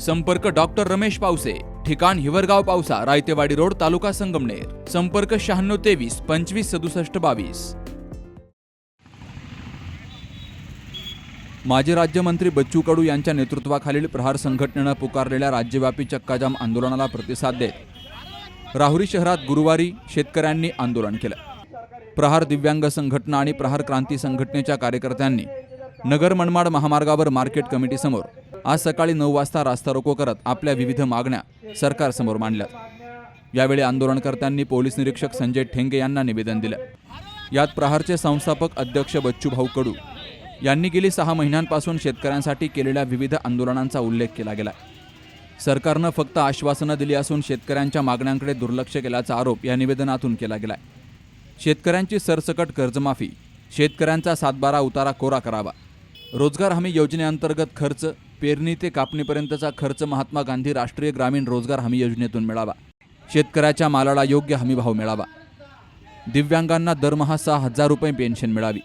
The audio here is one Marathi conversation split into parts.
संपर्क डॉक्टर रमेश पावसे ठिकाण हिवरगाव पावसा रायतेवाडी रोड तालुका संगमनेर. संपर्क शहाण्णव तेवीस पंचवीस सदुसष्ट बावीस. माजी राज्यमंत्री बच्चू कडू यांच्या नेतृत्वाखालील प्रहार संघटनेनं पुकारलेल्या राज्यव्यापी चक्काजाम आंदोलनाला प्रतिसाद देत राहुरी शहरात गुरुवारी शेतकऱ्यांनी आंदोलन केलं. प्रहार दिव्यांग संघटना आणि प्रहार क्रांती संघटनेच्या कार्यकर्त्यांनी नगर मनमाड महामार्गावर मार्केट कमिटीसमोर आज सकाळी नऊ वाजता रास्ता रोको करत आपल्या विविध मागण्या सरकारसमोर मांडल्या यावेळी आंदोलनकर्त्यांनी पोलीस निरीक्षक संजय ठेंगे यांना निवेदन दिलं. यात प्रहारचे संस्थापक अध्यक्ष बच्चूभाऊ कडू यांनी गेली सहा महिन्यांपासून शेतकऱ्यांसाठी केलेल्या विविध आंदोलनांचा उल्लेख केला गेला. सरकारनं फक्त आश्वासनं दिली असून शेतकऱ्यांच्या मागण्यांकडे दुर्लक्ष केल्याचा आरोप या निवेदनातून केला गेला शेतकऱ्यांची सरसकट कर्जमाफी शेतकऱ्यांचा सातबारा उतारा कोरा करावा रोजगार हमी योजनेअंतर्गत खर्च पेरणी ते कापणीपर्यंतचा खर्च महात्मा गांधी राष्ट्रीय ग्रामीण रोजगार हमी योजनेतून मिळावा. शेतकऱ्याच्या मालाला योग्य हमीभाव मिळावा. दिव्यांगांना दरमहा सहा हजार रुपये पेन्शन मिळावी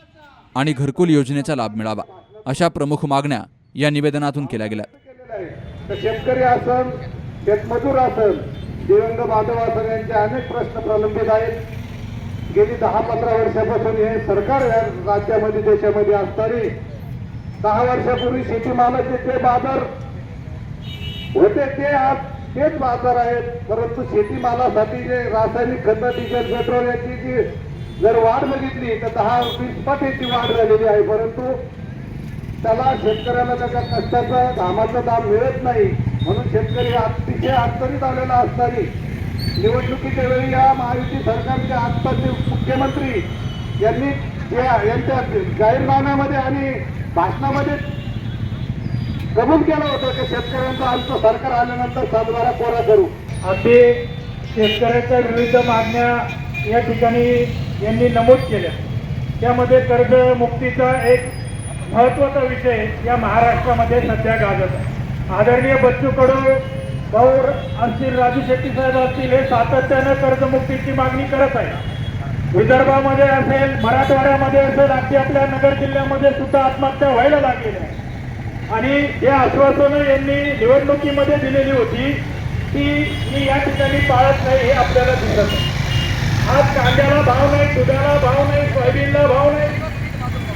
आणि घरकुल योजनेचा लाभ मिळावा अशा प्रमुख मागण्या या निवेदनातून केल्या गेल्या. तर शेतकरी असल शेतमजूर असल दिवंग बांधव असल यांचे अनेक प्रश्न प्रलंबित आहेत. गेली दहा पंधरा वर्षापासून हे सरकार राज्यामध्ये देशामध्ये असताना दहा वर्षापूर्वी शेतीमालाचे ते बाजार होते ते आज तेच बाजार आहेत. परंतु शेतीमालासाठी जे रासायनिक खत डिझेल पेट्रोल याची जी जर वाढ बघितली तर दहा वीस पट याची वाढ झालेली आहे. परंतु त्याला शेतकऱ्याला त्याच्या कष्टाचा घामाचा दाम मिळत नाही. म्हणून शेतकरी अतिशय अडचणीत आलेला असताना निवडणुकीच्या वेळी या महायुती सरकारचे आत्ताचे मुख्यमंत्री यांनी यांच्या जाहीरनाम्यामध्ये आणि भाषणामध्ये कबूल केलं होतं की शेतकऱ्यांचं आमचं सरकार आल्यानंतर सातबारा कोरा करू. अगदी शेतकऱ्याच्या विविध मागण्या या ठिकाणी यांनी नमूद केल्या. त्यामध्ये कर्जमुक्तीचा एक महत्त्वाचा विषय या महाराष्ट्रामध्ये सध्या गाजत आहे. आदरणीय बच्चू कडू भाऊ असतील राजू शेट्टी साहेब असतील हे सातत्यानं कर्जमुक्तीची मागणी करत आहे विदर्भामध्ये असेल मराठवाड्यामध्ये असेल अगदी आपल्या नगर जिल्ह्यामध्ये सुद्धा आत्महत्या व्हायला लागलेल्या आहे. आणि जे आश्वासनं यांनी निवडणुकीमध्ये दिलेली होती ती मी या ठिकाणी पाळत नाही हे आपल्याला दिसत आहे आज कांद्याला भाव नाही दुधाला भाव नाही सोयाबीनला भाव नाही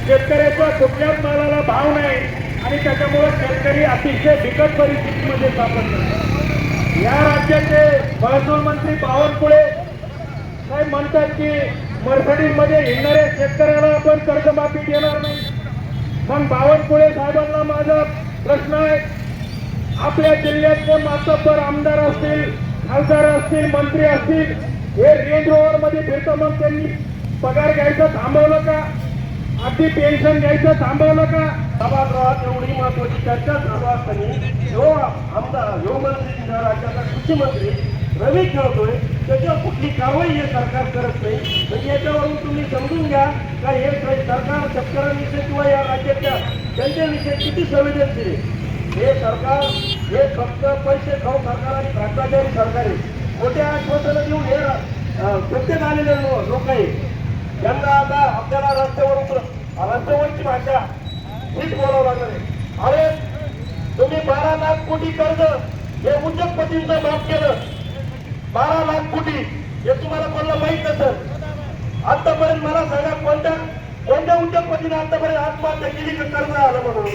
शेतकऱ्याच्या कुठल्याच मालाला भाव नाही आणि त्याच्यामुळे शेतकरी अतिशय बिकट परिस्थितीमध्ये सापडतात या राज्याचे महसूल मंत्री बावनकुळे साहेब म्हणतात की मर्सडीजमध्ये येणाऱ्या शेतकऱ्याला आपण कर्जमाफी देणार नाही. मग बावनकुळे साहेबांना माझा प्रश्न आहे. आपल्या जिल्ह्यातले मातब्बर आमदार असतील खासदार असतील मंत्री असतील हे रेंज रोवर मध्ये फिरतं मग त्यांनी. पगार घ्यायचं थांबवलं का? अगदी पेन्शन घ्यायचं थांबवलं का? सभागृहात एवढी महत्वाची चर्चा चालू असताना जो आमदार जो मंत्री राज्याचा कृषी मंत्री रवी खेळतोय त्याच्यावर कुठली कारवाई हे सरकार करत नाही. म्हणजे याच्यावरून तुम्ही समजून घ्या का हे सरकार शेतकऱ्यांविषयी किंवा या राज्याच्या जनतेविषयी किती संवेदनशील आहे? हे सरकार हे फक्त पैसे खाऊ सरकार आणि भ्रष्टाचारी सरकार आहे. मोठ्या आश्वासनं देऊन हे प्रत्येक आलेले लोक आहे त्यांना आता आपल्याला रस्त्यावर उतर रस्त्यावरची भाषा हीच बोलावं लागणार आहे. अरे तुम्ही बारा लाख कोटी कर्ज हे उद्योगपतींचं माफ केलं. बारा लाख कोटी. हे तुम्हाला कोणाला माहीत नसेल. आतापर्यंत मला सांगा कोणत्या कोणत्या उद्योगपतीने आतापर्यंत आत्महत्या केली कर्ज आलं म्हणून?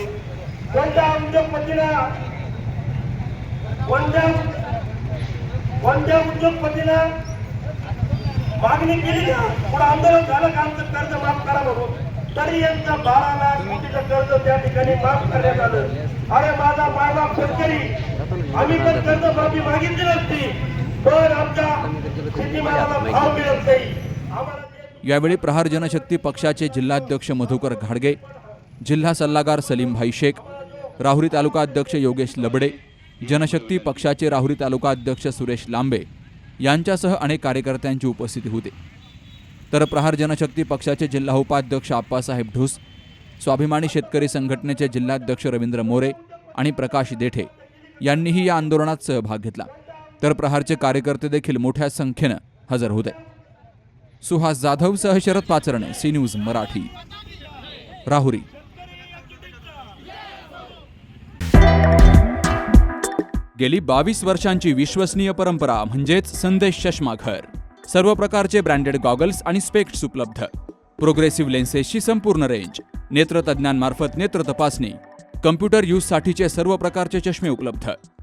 कोणत्या उद्योगपतीनं कोणत्या कोणत्या उद्योगपतीनं मागणी केली का? पुढे आंदोलन झालं का आमचं कर्ज माफ करा म्हणून? तरी यांचा बारा लाख कोटीचं कर्ज त्या ठिकाणी माफ करण्यात आलं. अरे माझा मायबाप शेतकरी. आम्ही पण कर्ज माफी मागितली नसती. पण आमच्या भाव मिळत नाही. यावेळी प्रहार जनशक्ती पक्षाचे जिल्हाध्यक्ष मधुकर घाडगे जिल्हा सल्लागार सलीमभाई शेख राहुरी तालुका अध्यक्ष योगेश लबडे जनशक्ती पक्षाचे राहुरी तालुका अध्यक्ष सुरेश लांबे यांच्यासह अनेक कार्यकर्त्यांची उपस्थिती होती. तर प्रहार जनशक्ती पक्षाचे जिल्हा उपाध्यक्ष आप्पासाहेब ढुस स्वाभिमानी शेतकरी संघटनेचे जिल्हाध्यक्ष रवींद्र मोरे आणि प्रकाश देठे यांनीही या आंदोलनात सहभाग घेतला. तर प्रहारचे कार्यकर्ते देखील मोठ्या संख्येनं हजर होते. सुहास जाधव सह शरद पाचरणे सी न्यूज मराठी. राहुरी. गेली बावीस वर्षांची विश्वसनीय परंपरा म्हणजेच संदेश चष्माघर सर्व प्रकारचे ब्रँडेड गॉगल्स आणि स्पेक्ट्स उपलब्ध. प्रोग्रेसिव्ह लेन्सेसची संपूर्ण रेंज नेत्रतज्ञांमार्फत नेत्र तपासणी कम्प्युटर यूजसाठीचे सर्व प्रकारचे चष्मे उपलब्ध.